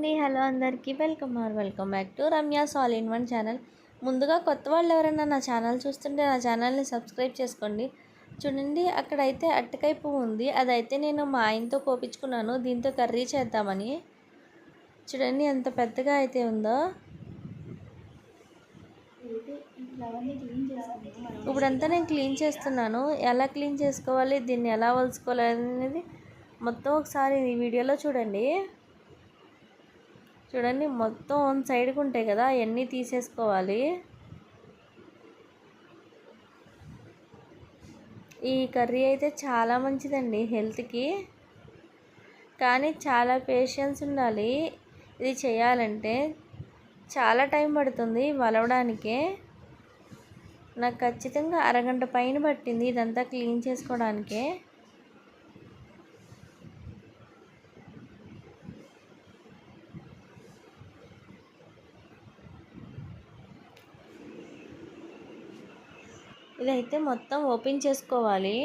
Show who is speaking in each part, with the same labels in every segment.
Speaker 1: అండి. హలో అందరికీ welcome or welcome back to Ramya's all in one channel. ముందుగా కొత్త వాళ్ళు ఎవరైనా నా ఛానల్ చూస్తుంటే నా ఛానల్ని సబ్స్క్రైబ్ చేసుకోండి. చూడండి అక్కడైతే అట్టకాయ పువ్వు ఉంది. అదైతే నేను మా ఆయనతో కోపించుకున్నాను. దీంతో కర్రీ చేద్దామని. చూడండి ఎంత పెద్దగా అయితే ఉందో. ఇప్పుడంతా నేను క్లీన్ చేస్తున్నాను. ఎలా క్లీన్ చేసుకోవాలి? దీన్ని ఎలా వలుసుకోవాలి అనేది మొత్తం ఒకసారి ఈ వీడియోలో చూడండి. చూడండి మొత్తం వన్ సైడ్కి ఉంటాయి కదా అవన్నీ తీసేసుకోవాలి. ఈ కర్రీ అయితే చాలా మంచిదండి హెల్త్కి. కానీ చాలా పేషెన్స్ ఉండాలి. ఇది చేయాలంటే చాలా టైం పడుతుంది వలవడానికే. నాకు ఖచ్చితంగా అరగంట పైన పట్టింది ఇదంతా క్లీన్ చేసుకోవడానికే. ఇదైతే మొత్తం ఓపెన్ చేసుకోవాలి.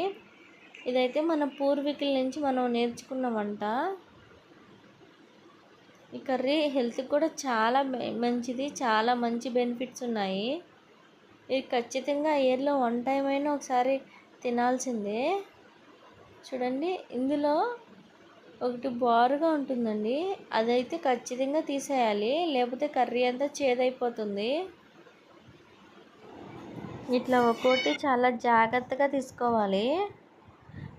Speaker 1: ఇదైతే మన పూర్వీకుల నుంచి మనం నేర్చుకున్న వంట ఈ కర్రీ హెల్త్కి కూడా చాలా మంచిది చాలా మంచి బెనిఫిట్స్ ఉన్నాయి. ఇది ఖచ్చితంగా ఇయర్లో వన్ టైం అయినా ఒకసారి తినాల్సిందే. చూడండి ఇందులో ఒకటి బారుగా ఉంటుందండి. అదైతే ఖచ్చితంగా తీసేయాలి. లేకపోతే కర్రీ అంతా చేదైపోతుంది. ఇట్లా ఒక్కోటి చాలా జాగ్రత్తగా తీసుకోవాలి.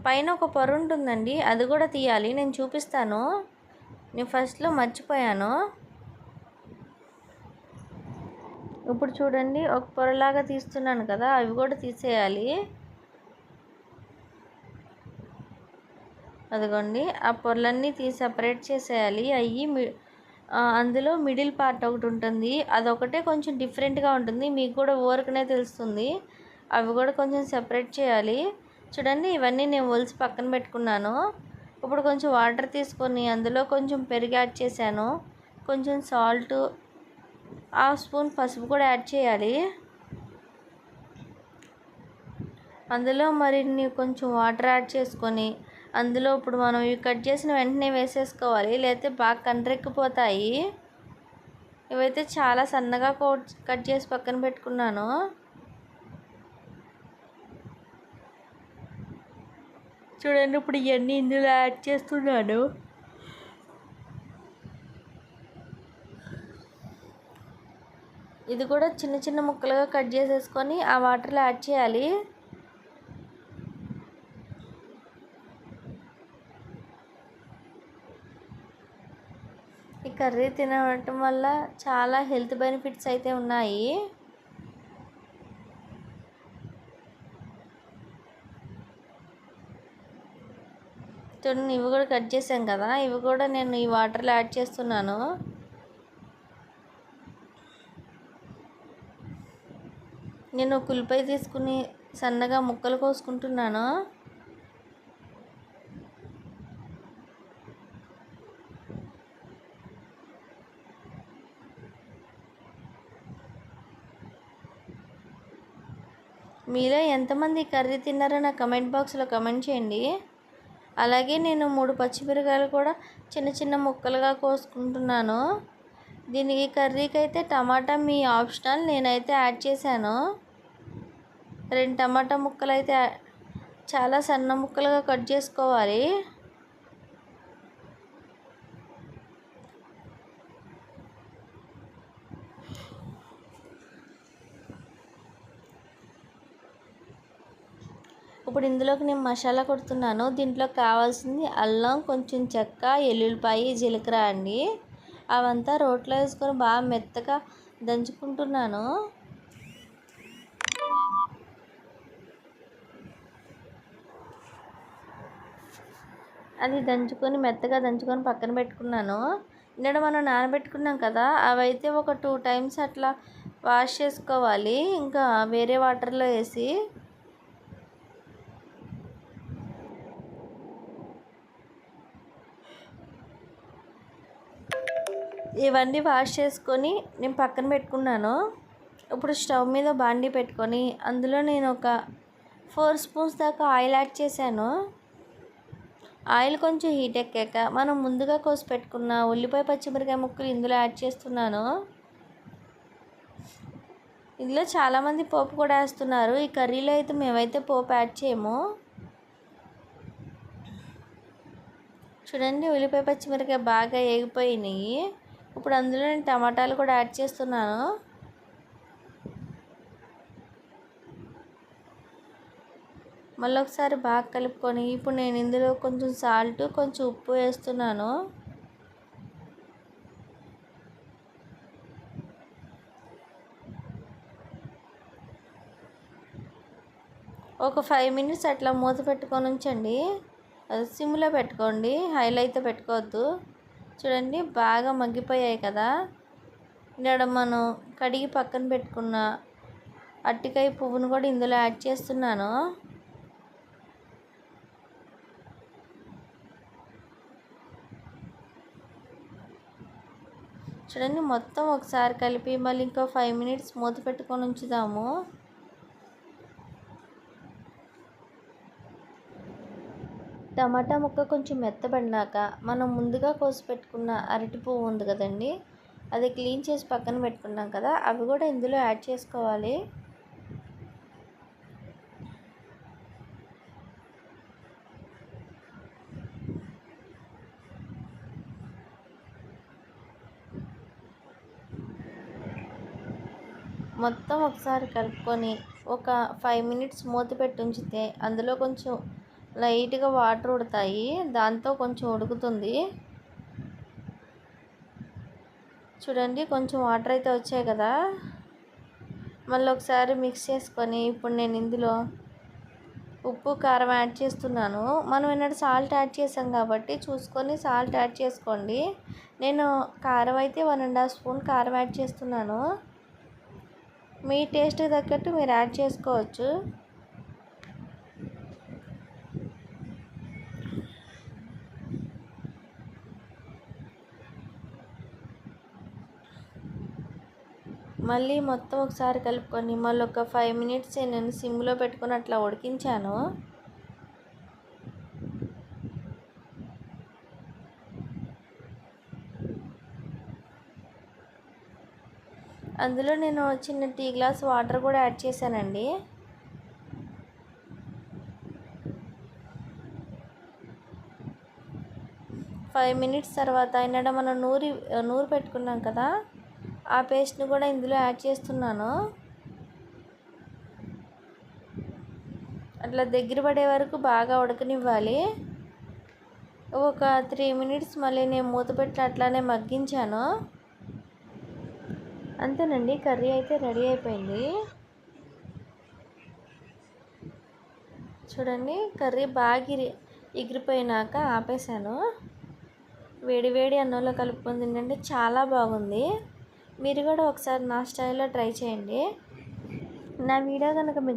Speaker 1: పైన ఒక పొర ఉంటుందండి అది కూడా తీయాలి. నేను చూపిస్తాను. నేను ఫస్ట్లో మర్చిపోయాను. ఇప్పుడు చూడండి ఒక పొరలాగా తీస్తున్నాను కదా అవి కూడా తీసేయాలి. అదిగోండి ఆ పొరలన్నీ తీసి సపరేట్ చేసేయాలి. అవి అందులో మిడిల్ పార్ట్ ఒకటి ఉంటుంది. అదొకటే కొంచెం డిఫరెంట్గా ఉంటుంది. మీకు కూడా ఓరకనే తెలుస్తుంది. అవి కూడా కొంచెం సెపరేట్ చేయాలి. చూడండి ఇవన్నీ నేను ఒలిసి పక్కన పెట్టుకున్నాను. ఇప్పుడు కొంచెం వాటర్ తీసుకొని అందులో కొంచెం పెరుగు యాడ్ చేశాను. కొంచెం సాల్ట్ హాఫ్ స్పూన్ పసుపు కూడా యాడ్ చేయాలి. అందులో మరిన్ని కొంచెం వాటర్ యాడ్ చేసుకొని అందులో ఇప్పుడు మనం ఇవి కట్ చేసిన వెంటనే వేసేసుకోవాలి. లేకపోతే బాగా కండ్రెక్కిపోతాయి. ఇవైతే చాలా సన్నగా కట్ చేసి పక్కన పెట్టుకున్నాను. చూడండి ఇప్పుడు ఇవన్నీ ఇందులో యాడ్ చేస్తున్నాను. ఇది కూడా చిన్న చిన్న ముక్కలుగా కట్ చేసేసుకొని ఆ వాటర్లో యాడ్ చేయాలి. కర్రీ తినడం వల్ల చాలా హెల్త్ బెనిఫిట్స్ అయితే ఉన్నాయి. చూడండి ఇవి కూడా కట్ చేసాం కదా. ఇవి కూడా నేను ఈ వాటర్లో యాడ్ చేస్తున్నాను. నేను కుల్పై తీసుకుని సన్నగా ముక్కలు కోసుకుంటున్నాను. మీలో ఎంతమంది కర్రీ తిన్నారో నా కమెంట్ బాక్స్లో కమెంట్ చేయండి. అలాగే నేను మూడు పచ్చిమిరకాయలు కూడా చిన్న చిన్న ముక్కలుగా కోసుకుంటున్నాను. దీనికి కర్రీకి అయితే టమాటా మీ ఆప్షనల్ నేనైతే యాడ్ చేశాను. రెండు టమాటా ముక్కలు అయితే చాలా సన్న ముక్కలుగా కట్ చేసుకోవాలి. ఇప్పుడు ఇందులోకి నేను మసాలా కొడుతున్నాను. దీంట్లో కావాల్సింది అల్లం కొంచెం చెక్క ఎల్లుల్లిపాయ జీలకర్ర అండి. అవంతా రోట్లో వేసుకొని బాగా మెత్తగా దంచుకుంటున్నాను. అది దంచుకొని మెత్తగా దంచుకొని పక్కన పెట్టుకున్నాను. నిన్న మనం నానబెట్టుకున్నాం కదా అవైతే ఒక టూ టైమ్స్ అట్లా వాష్ చేసుకోవాలి. ఇంకా వేరే వాటర్లో వేసి ఇవన్నీ వాష్ చేసుకొని నేను పక్కన పెట్టుకున్నాను. ఇప్పుడు స్టవ్ మీద బాండీ పెట్టుకొని అందులో నేను ఒక ఫోర్ స్పూన్స్ దాకా ఆయిల్ యాడ్ చేశాను. ఆయిల్ కొంచెం హీట్ ఎక్కాక మనం ముందుగా కోసి పెట్టుకున్న ఉల్లిపాయ పచ్చిమిరకాయ ముక్కలు ఇందులో యాడ్ చేస్తున్నాను. ఇందులో చాలామంది పోపు కూడా వేస్తున్నారు. ఈ కర్రీలో అయితే మేమైతే పోపు యాడ్ చేయము. చూడండి ఉల్లిపాయ పచ్చిమిరకాయ బాగా ఏగిపోయినాయి. ఇప్పుడు అందులో నేను టమాటాలు కూడా యాడ్ చేస్తున్నాను. మళ్ళీ ఒకసారి బాగా కలుపుకొని ఇప్పుడు నేను ఇందులో కొంచెం సాల్ట్ కొంచెం ఉప్పు వేస్తున్నాను. ఒక ఫైవ్ మినిట్స్ అట్లా మూత పెట్టుకొని ఉంచండి. అది సిమ్లో పెట్టుకోండి. హైలో అయితే పెట్టుకోవద్దు. చూడండి బాగా మగ్గిపోయాయి కదా. ఇక్కడ మనం కడిగి పక్కన పెట్టుకున్న అట్టికాయ పువ్వును కూడా ఇందులో యాడ్ చేస్తున్నాను. చూడండి మొత్తం ఒకసారి కలిపి మళ్ళీ ఇంకో ఫైవ్ మినిట్స్ మూత పెట్టుకొని ఉంచుదాము. టమాటా ముక్క కొంచెం మెత్తబడినాక మనం ముందుగా కోసి పెట్టుకున్న అరటి పువ్వు ఉంది కదండి అది క్లీన్ చేసి పక్కన పెట్టుకున్నాం కదా అవి కూడా ఇందులో యాడ్ చేసుకోవాలి. మొత్తం ఒకసారి కలుపుకొని ఒక ఫైవ్ మినిట్స్ మూత పెట్టి ఉంచితే అందులో కొంచెం లైట్గా వాటర్ ఉడతాయి. దాంతో కొంచెం ఉడుకుతుంది. చూడండి కొంచెం వాటర్ అయితే వచ్చాయి కదా. మళ్ళీ ఒకసారి మిక్స్ చేసుకొని ఇప్పుడు నేను ఇందులో ఉప్పు కారం యాడ్ చేస్తున్నాను. మనం ఎన్నడూ సాల్ట్ యాడ్ చేసాం కాబట్టి చూసుకొని సాల్ట్ యాడ్ చేసుకోండి. నేను కారం అయితే వన్ అండ్ హాఫ్ స్పూన్ కారం యాడ్ చేస్తున్నాను. మీ టేస్ట్ తగ్గట్టు మీరు యాడ్ చేసుకోవచ్చు. మళ్ళీ మొత్తం ఒకసారి కలుపుకొని మళ్ళీ ఒక ఫైవ్ మినిట్స్ నేను సిమ్లో పెట్టుకొని అట్లా ఉడికించాను. అందులో నేను చిన్న టీ గ్లాస్ వాటర్ కూడా యాడ్ చేశానండి. ఫైవ్ మినిట్స్ తర్వాత అయినా మనం నూరి నూరు పెట్టుకున్నాం కదా? ఆ పేస్ట్ని కూడా ఇందులో యాడ్ చేస్తున్నాను. అట్లా దగ్గర పడే వరకు బాగా ఉడకనివ్వాలి. ఒక త్రీ మినిట్స్ మళ్ళీ నేను మూత పెట్టి అట్లానే మగ్గించాను. అంతేనండి కర్రీ అయితే రెడీ అయిపోయింది. చూడండి కర్రీ బాగా ఎగిరిపోయినాక ఆపేసాను వేడి వేడి అన్నంలో కలుపుకొని తింటే చాలా బాగుంది. మీరు కూడా ఒకసారి నా స్టైల్లో ట్రై చేయండి. నా వీడియో కనుక మీకు